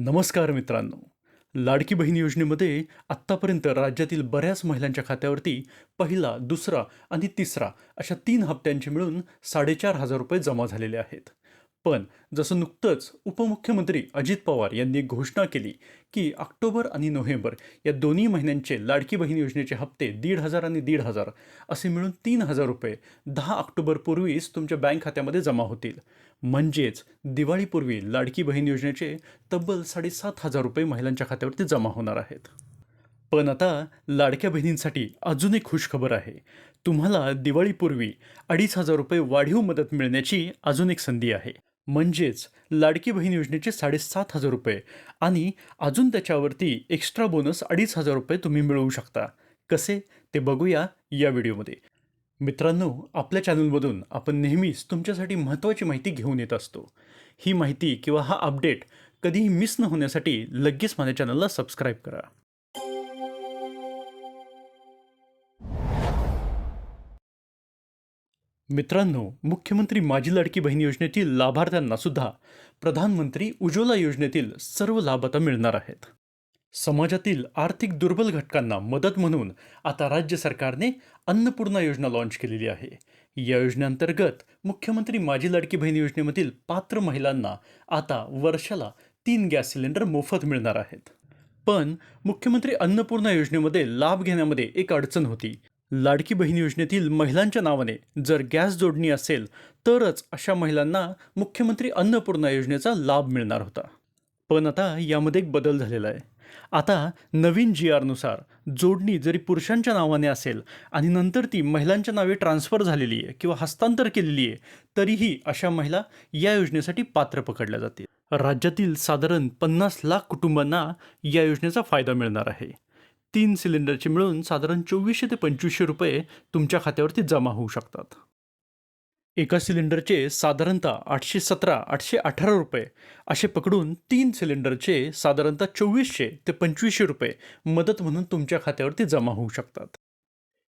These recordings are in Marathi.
नमस्कार मित्रांनो. लाडकी बहीण योजनेमध्ये आत्तापर्यंत राज्यातील बऱ्याच महिलांच्या खात्यावरती पहिला दुसरा आणि तिसरा अशा तीन हप्त्यांचे मिळून साडेचार हजार रुपये जमा झालेले आहेत. पण जसं नुकतंच उपमुख्यमंत्री अजित पवार यांनी घोषणा केली की ऑक्टोबर आणि नोव्हेंबर या दोन्ही महिन्यांचे लाडकी बहीण योजनेचे हप्ते दीड हजार आणि दीड हजार असे मिळून तीन हजार रुपये दहा ऑक्टोबरपूर्वीच तुमच्या बँक खात्यामध्ये जमा होतील. म्हणजेच दिवाळीपूर्वी लाडकी बहीण योजनेचे तब्बल साडेसात हजार रुपये महिलांच्या खात्यावरती जमा होणार आहेत. पण आता लाडक्या बहिणींसाठी अजून एक खुशखबर आहे. तुम्हाला दिवाळीपूर्वी अडीच हजार रुपये वाढीव मदत मिळण्याची अजून एक संधी आहे. म्हणजेच लाडकी बहीण योजनेचे साडेसात हजार रुपये आणि अजून त्याच्यावरती एक्स्ट्रा बोनस अडीच हजार रुपये तुम्ही मिळवू शकता. कसे? ते बघूया या व्हिडिओमध्ये. मित्रांनो आपल्या चॅनलमधून आपण नेहमीच तुमच्यासाठी महत्त्वाची माहिती घेऊन येत असतो. ही माहिती किंवा हा अपडेट कधीही मिस न होण्यासाठी लगेच माझ्या चॅनलला सबस्क्राईब करा. मित्रांनो मुख्यमंत्री माझी लाडकी बहीण योजनेतील लाभार्थ्यांना सुद्धा प्रधानमंत्री उज्ज्वला योजनेतील सर्व लाभ आता मिळणार आहेत. समाजातील आर्थिक दुर्बल घटकांना मदत म्हणून आता राज्य सरकारने अन्नपूर्णा योजना लॉन्च केलेली आहे. या योजनेअंतर्गत मुख्यमंत्री माझी लाडकी बहीण योजनेमधील पात्र महिलांना आता वर्षाला तीन गॅस सिलेंडर मोफत मिळणार आहेत. पण मुख्यमंत्री अन्नपूर्णा योजनेमध्ये लाभ घेण्यामध्ये एक अडचण होती. लाडकी बहीण योजनेतील महिलांच्या नावाने जर गॅस जोडणी असेल तरच अशा महिलांना मुख्यमंत्री अन्नपूर्णा योजनेचा लाभ मिळणार होता. पण आता यामध्ये एक बदल झालेला आहे. आता नवीन जी आरनुसार जोडणी जरी पुरुषांच्या नावाने असेल आणि नंतर ती महिलांच्या नावे ट्रान्स्फर झालेली आहे किंवा हस्तांतर केलेली आहे तरीही अशा महिला या योजनेसाठी पात्र पकडल्या जातील. राज्यातील साधारण पन्नास लाख कुटुंबांना या योजनेचा फायदा मिळणार आहे. तीन सिलेंडरचे मिळून साधारण चोवीसशे ते पंचवीसशे रुपये तुमच्या खात्यावरती जमा होऊ शकतात. एका सिलेंडरचे साधारणतः आठशे सतरा आठशे अठरा रुपये असे पकडून तीन सिलेंडरचे साधारणतः चोवीसशे ते पंचवीसशे रुपये मदत म्हणून तुमच्या खात्यावरती जमा होऊ शकतात.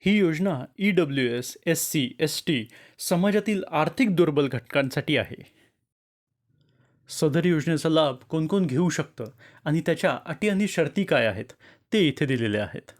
ही योजना E W S S C S T समाजातील आर्थिक दुर्बल घटकांसाठी आहे. सदर योजनेचा लाभ कोण कोण घेऊ शकतं? आणि त्याच्या अटी आणि शर्ती काय आहेत? ते इथे दिलेले आहेत.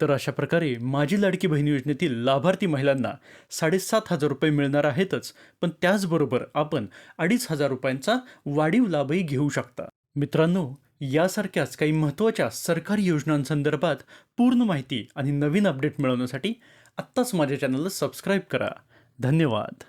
तर अशा प्रकारे माझी लाडकी बहीण योजनेतील लाभार्थी महिलांना साडेसात हजार रुपये मिळणार आहेतच पण त्याचबरोबर आपण अडीच हजार रुपयांचा वाढीव लाभही घेऊ शकता. मित्रांनो यासारख्याच काही महत्त्वाच्या सरकारी योजनांसंदर्भात पूर्ण माहिती आणि नवीन अपडेट मिळवण्यासाठी आत्ताच माझ्या चॅनलला सबस्क्राईब करा. धन्यवाद.